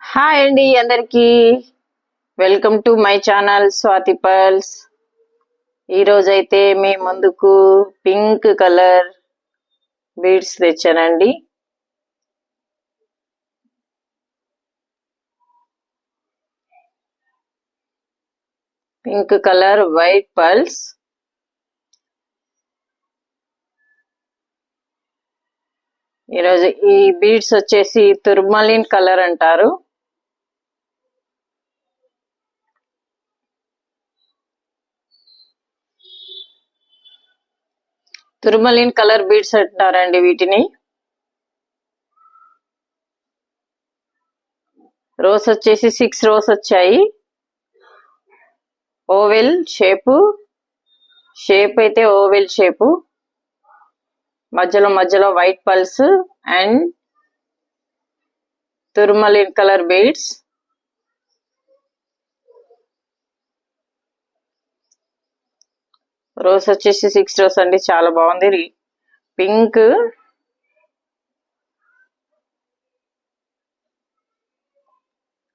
Hi అండి అందరికి. Welcome to my channel Swathi pearls. ఈరోజైతే మీ ముందుకు pink colour beads తెచ్చానండి. Pink colour white pearls. ఈరోజు ఈ బీడ్స్ వచ్చేసి తుర్మలిన్ కలర్ అంటారు. తుర్మలిన్ కలర్ బీడ్స్ అంటారండి వీటిని. రోస్ వచ్చేసి సిక్స్ రోస్ వచ్చాయి. Oval shape. షేప్ అయితే ఓవెల్ షేపు. మధ్యలో మధ్యలో white pearls and tourmaline colour beads. Rows వచ్చేసి సిక్స్ రోస్ అండి చాలా బాగుంది. పింక్.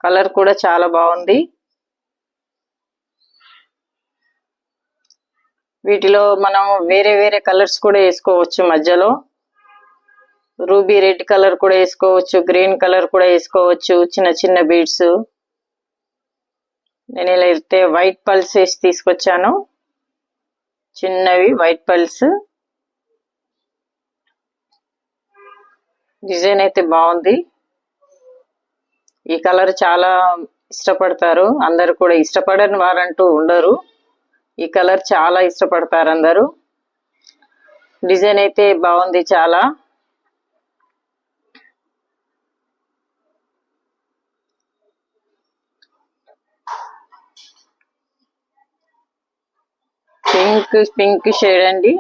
కలర్ కూడా చాలా బాగుంది. వీటిలో మనం వేరే వేరే కలర్స్ కూడా వేసుకోవచ్చు మధ్యలో. రూబీ రెడ్ కలర్ కూడా వేసుకోవచ్చు గ్రీన్ కలర్ కూడా వేసుకోవచ్చు చిన్న చిన్న బీడ్స్. నేను ఇలా అయితే వైట్ పల్స్ వేసి తీసుకొచ్చాను. చిన్నవి వైట్ పల్స్. డిజైన్ అయితే బాగుంది. ఈ కలర్ చాలా ఇష్టపడతారు. అందరు కూడా ఇష్టపడని వారంటూ ఉండరు. ఈ కలర్ చాలా ఇష్టపడతారు అందరూ డిజైన్ అయితే బాగుంది చాలా. పింక్ పింక్ షేడ్ అండి.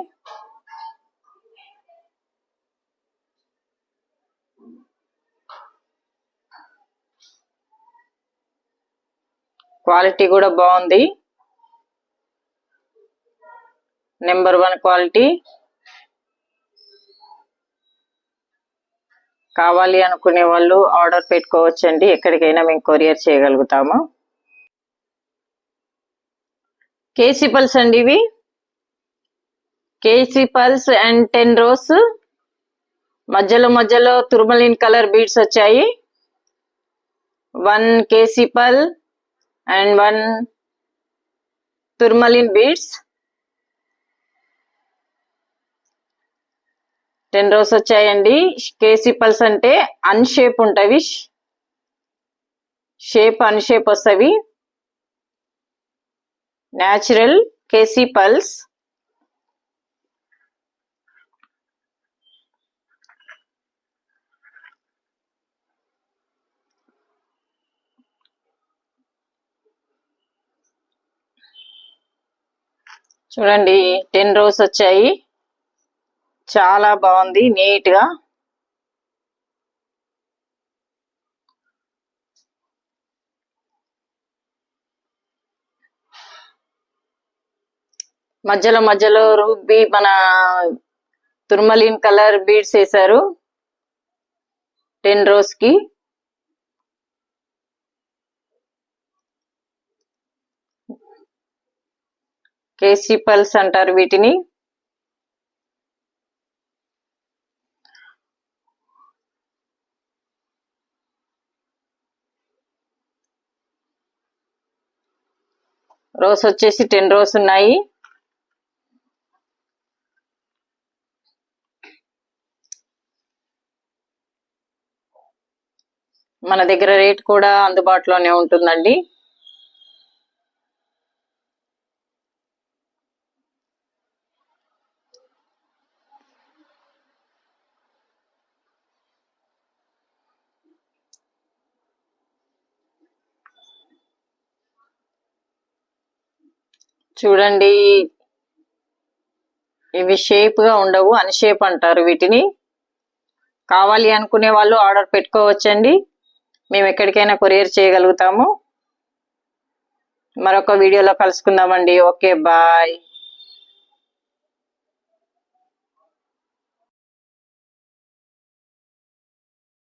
క్వాలిటీ కూడా బాగుంది. నెంబర్ వన్ క్వాలిటీ కావాలి అనుకునే వాళ్ళు ఆర్డర్ పెట్టుకోవచ్చండి. ఎక్కడికైనా మేము కొరియర్ చేయగలుగుతాము. కేసీ పల్స్ అండి ఇవి. Keshi pearls and ten rows. మధ్యలో మధ్యలో తుర్మలిన్ కలర్ బీడ్స్ వచ్చాయి. One keshi pearl and one tourmaline beads. Ten rows వచ్చాయండి. కేసీ పల్స్ అంటే అన్షేప్ ఉంటవి. Shape unshape వస్తవి. Natural keshi pearls. చూడండి టెన్ రోస్ వచ్చాయి. చాలా బాగుంది నీట్గా మధ్యలో మధ్యలో రూబీ మన తుర్మలిన్ కలర్ బీడ్స్ వేశారు టెన్ రోస్కి. కేసీ పల్స్ అంటారు వీటిని. రోస్ వచ్చేసి టెన్ రోస్ ఉన్నాయి. మన దగ్గర రేట్ కూడా అందుబాటులోనే ఉంటుందండి. చూడండి. ఇవి షేప్గా ఉండవు అన్షేప్ అంటారు వీటిని. కావాలి అనుకునే వాళ్ళు ఆర్డర్ పెట్టుకోవచ్చండి. మేము ఎక్కడికైనా కొరియర్ చేయగలుగుతాము. మరొక వీడియోలో కలుసుకుందామండి. Okay bye